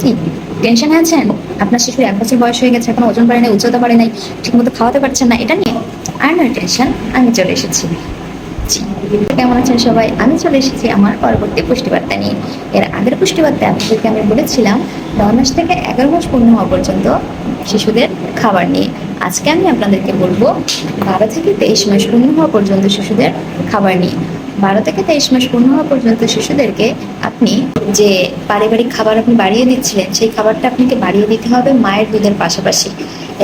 কি টেনশনে আছেন? আপনার শিশুর এক বছর বয়স হয়ে গেছে, এখন ওজন বাড়ে নাই, উচ্চতা বাড়ে নাই, ঠিকমতো খাওয়াতে পারছেন না, এটা নিয়ে আর নয় টেনশন, আমি চলে এসেছি। কেমন আছেন সবাই? আমি চলে এসেছি আমার পরবর্তী পুষ্টিবার্তা নিয়ে। এর আগের পুষ্টিবার্তা আপনাদেরকে আমি বলেছিলাম, নয় মাস থেকে এগারো মাস পূর্ণ হওয়া পর্যন্ত শিশুদের খাবার নিয়ে। আজকে আমি আপনাদেরকে বলব, বারো থেকে তেইশ মাস পূর্ণ হওয়া পর্যন্ত শিশুদের খাবার নিয়ে। বারো থেকে তেইশ মাস পূর্ণ হওয়া পর্যন্ত শিশুদেরকে আপনি যে পারিবারিক খাবার আপনি বাড়িয়ে দিচ্ছিলেন, সেই খাবারটা আপনাকে বাড়িয়ে দিতে হবে মায়ের দুধের পাশাপাশি।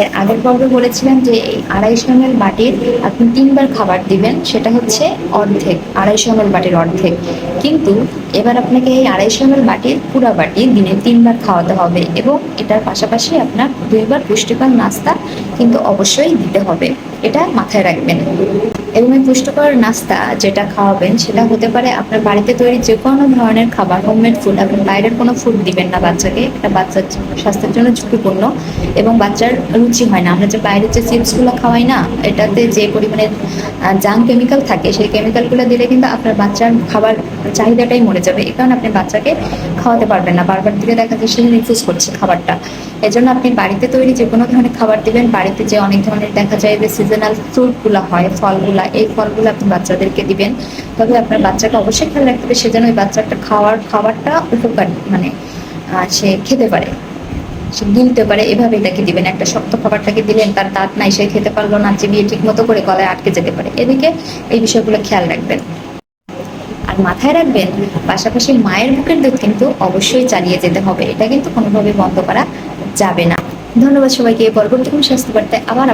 এর আগের পর্বে বলেছিলাম যে এই আড়াইশো এম বাটির আপনি তিনবার খাবার দিবেন, সেটা হচ্ছে অর্ধেক, আড়াইশো এম বাটির অর্ধেক। কিন্তু এবার আপনাকে এই আড়াইশো এম বাটির পুরা বাটি দিনে তিনবার খাওয়াতে হবে এবং এটার পাশাপাশি আপনার দুইবার পুষ্টিকর নাস্তা কিন্তু অবশ্যই দিতে হবে। এটা মাথায় রাখবেন। এবং এই পুষ্টিকর নাস্তা যেটা খাওয়াবেন, সেটা হতে পারে আপনার বাড়িতে তৈরি যে কোনো ধরনের খাবার হোমমেড ফুড আপনি বাইরের কোনো ফুড দিবেন না বাচ্চাকে এটা বাচ্চার স্বাস্থ্যের জন্য ঝুঁকিপূর্ণ এবং বাচ্চার রুচি হয় না। আমরা যে বাইরের যে চিপসগুলো খাওয়াই না, এটাতে যে পরিমাণে জাং কেমিক্যাল থাকে, সেই কেমিক্যালগুলো দিলে কিন্তু আপনার বাচ্চার খাবার চাহিদাটাই মরে যাবে। এই কারণে আপনি বাচ্চাকে খাওয়াতে পারবেন না। বারবার দিলে দেখা যায় সে রিফিউজ করছে খাবারটা। এজন্য আপনি বাড়িতে তৈরি যে কোনো ধরনের খাবার দিবেন। বাড়িতে যে অনেক ধরনের দেখা যায় যে সিজনাল ফ্রুটগুলো হয়, ফলগুলা এই ফলগুলো আপনি বাচ্চাদেরকে দিবেন। তবে আপনার বাচ্চাকে অবশ্যই খেয়াল রাখতে হবে, সে যেন ওই বাচ্চাটা খাওয়ার, খাবারটা উপকার মানে সে খেতে পারে। সে গিলতে পারে, এভাবেই তাকে দিবেন। একটা শক্ত খাবারটাকে দিলেন, তার দাঁত নাই, সে খেতে পারল না, চিবিয়ে ঠিক মতো করে গলায় আটকে যেতে পারে। এদিকে এই বিষয়গুলো খেয়াল রাখবেন। আর মাথায় রাখবেন, পাশাপাশি মায়ের বুকের দুধ কিন্তু অবশ্যই চালিয়ে যেতে হবে। এটা কিন্তু কোনোভাবে বন্ধ করা যাবে না। ধন্যবাদ সবাইকে। পরবর্তী কোনো স্বাস্থ্য বার্তায় আবার